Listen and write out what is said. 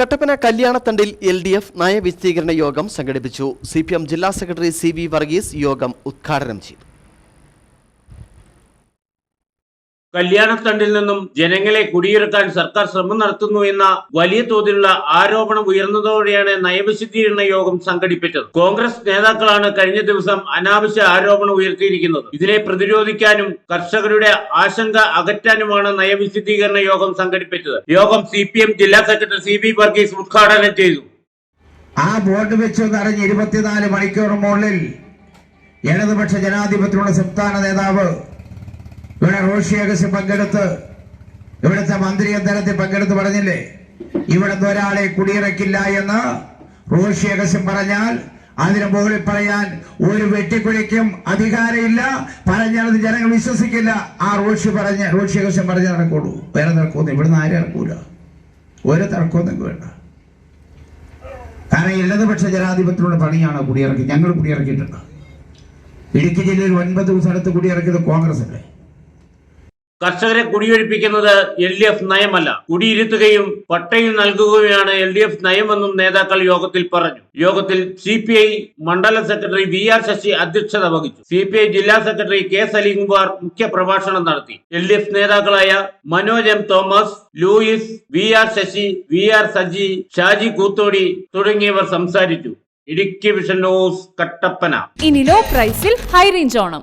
കട്ടപ്പന കല്യാണത്തണ്ടിൽ L D F നയവിശദീകരണ യോഗം സംഘടിപ്പിച്ചു. സി പി എം ജില്ലാ സെക്രട്ടറി സി വി വർഗീസ് യോഗം ഉദ്ഘാടനം ചെയ്തു. കല്യാണത്തണ്ടിൽ നിന്നും ജനങ്ങളെ കുടിയിറക്കാൻ സർക്കാർ ശ്രമം നടത്തുന്നു എന്ന വലിയ തോതിലുള്ള ആരോപണം ഉയർന്നതോടെയാണ് നയവിശദീകരണ യോഗം സംഘടിപ്പിച്ചത്. കോൺഗ്രസ് നേതാക്കളാണ് കഴിഞ്ഞ ദിവസം അനാവശ്യ ആരോപണം ഉയർത്തിയിരിക്കുന്നത്. ഇതിനെ പ്രതിരോധിക്കാനും കർഷകരുടെ ആശങ്ക അകറ്റാനുമാണ് നയവിശദീകരണ യോഗം സംഘടിപ്പിച്ചത്. യോഗം സി ജില്ലാ സെക്രട്ടറി സി ബി വർഗീസ് ഉദ്ഘാടനം ചെയ്തു. ആ ബോർഡ് വെച്ച് ഇരുപത്തിനാല് മണിക്കൂർ മുകളിൽ ഇടതുപക്ഷ ജനാധിപത്യമുള്ള സംസ്ഥാന നേതാവ് ഇവിടെ റോഷി അഗസ് പങ്കെടുത്ത് ഇവിടുത്തെ മന്ത്രി അന്തരത്തിൽ പങ്കെടുത്ത് പറഞ്ഞില്ലേ? ഇവിടുന്ന് ഒരാളെ കുടിയിറക്കില്ല എന്ന് റോഷി അഗസ്യം പറഞ്ഞാൽ അതിനു മുകളിൽ പറയാൻ ഒരു വെട്ടിക്കുഴിക്കും അധികാരമില്ല. പറഞ്ഞാൽ ജനങ്ങൾ വിശ്വസിക്കില്ല. ആ റോഷി പറഞ്ഞ റോഷി അഗസ്യം പറഞ്ഞ് നടക്കുള്ളൂ. വേറെ നടക്കൊന്നും ഇവിടുന്ന് ആരും ഇറക്കൂല. ഒരു തർക്കമൊന്നും വേണ്ട. കാരണം ഇടതുപക്ഷ ജനാധിപത്യത്തിലുള്ള പണിയാണ് കുടിയിറക്കി. ഞങ്ങൾ കുടിയിറക്കിയിട്ടുണ്ട്. ഇടുക്കി ജില്ലയിൽ ഒൻപത് സ്ഥലത്ത് കുടിയിറക്കിയത് കോൺഗ്രസ് അല്ലേ കർഷകരെ കുടിയൊഴിപ്പിക്കുന്നത് എൽ ഡി എഫ് നയമല്ല. കുടിയിരുത്തുകയും പട്ടയം നൽകുകയുമാണ് എൽ ഡി എഫ് നയമെന്നും നേതാക്കൾ യോഗത്തിൽ പറഞ്ഞു. യോഗത്തിൽ സി പി ഐ മണ്ഡല സെക്രട്ടറി വി ആർ ശശി അധ്യക്ഷത വഹിച്ചു. സി പി ഐ ജില്ലാ സെക്രട്ടറി കെ സലീംകുമാർ മുഖ്യ പ്രഭാഷണം നടത്തി. എൽ ഡി എഫ് നേതാക്കളായ Manoj M Thomas Louis V R Sasi V R Saji Shaji Koothodi തുടങ്ങിയവർ സംസാരിച്ചു. Idukki vision news Kattappana. ഇനി ലോ പ്രൈസിൽ ഹൈ റേഞ്ച് ഓണം.